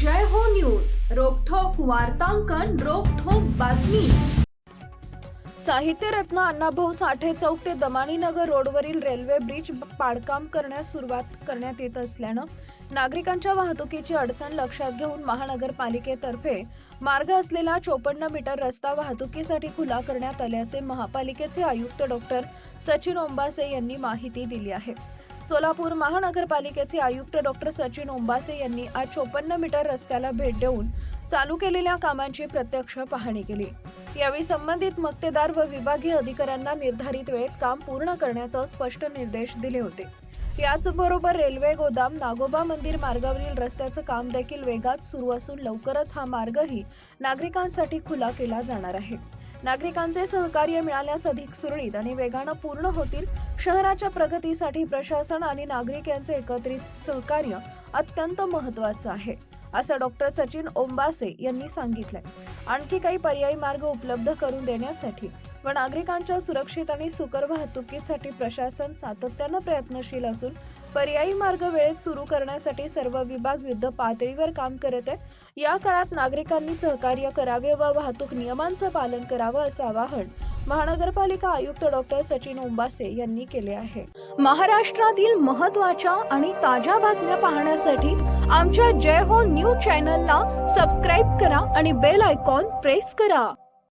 जय हो न्यूज. रोकठोक वार्तांकन रोखोक बातमी. साहित्यरत्न अण्णाभाऊ साठे चौक ते दमानीनगर रोडवरील रेल्वे ब्रिज पाडकाम करण्यास सुरुवात करण्यात येत असल्यानं नागरिकांच्या वाहतुकीची अडचण लक्षात घेऊन महानगरपालिकेतर्फे मार्ग असलेला चोपन्न मीटर रस्ता वाहतुकीसाठी खुला करण्यात आल्याचे महापालिकेचे आयुक्त डॉक्टर सचिन ओंबासे यांनी माहिती दिली आहे. सोलापूर महानगरपालिकेचे आयुक्त डॉक्टर सचिन ओंबासे यांनी आज चोपन्न मीटर रस्त्याला भेट देऊन चालू केलेल्या कामांची प्रत्यक्ष पाहणी केली. यावेळी संबंधित मक्तेदार व विभागीय अधिकाऱ्यांना निर्धारित वेळेत काम पूर्ण करण्याचा स्पष्ट निर्देश दिले होते. याचबरोबर रेल्वे गोदाम नागोबा मंदिर मार्गावरील रस्त्याचं काम देखील वेगात सुरू असून लवकरच हा मार्गही नागरिकांसाठी खुला केला जाणार आहे. नागरिकांचे सहकार्य मिळाल्यास अधिक सुरळीत आणि वेगानं पूर्ण होतील. शहराच्या प्रगतीसाठी प्रशासन आणि नागरिक यांचे एकत्रित सहकार्य अत्यंत महत्वाचं आहे असं डॉक्टर सचिन ओंबासे यांनी सांगितलंय. आणखी काही पर्यायी मार्ग उपलब्ध करून देण्यासाठी व नागरिकांच्या सुरक्षित आणि सुकर वाहतुकीसाठी प्रशासन सातत्यानं प्रयत्नशील असून पर्यायी मार्ग वेळेत सुरू करण्यासाठी सर्व विभाग युद्ध पातळीवर काम करत आहे या काळात नागरिकांनी सहकार्य करावे व वाहतूक नियमांचं पालन करावं असं आवाहन महानगरपालिका आयुक्त डॉक्टर सचिन ओंबासे यांनी केले आहे. महाराष्ट्रातील महत्त्वाच्या आणि ताज्या बातम्या पाहण्यासाठी आमच्या जय हो न्यूज चॅनलला सबस्क्राईब करा आणि बेल आयकॉन प्रेस करा.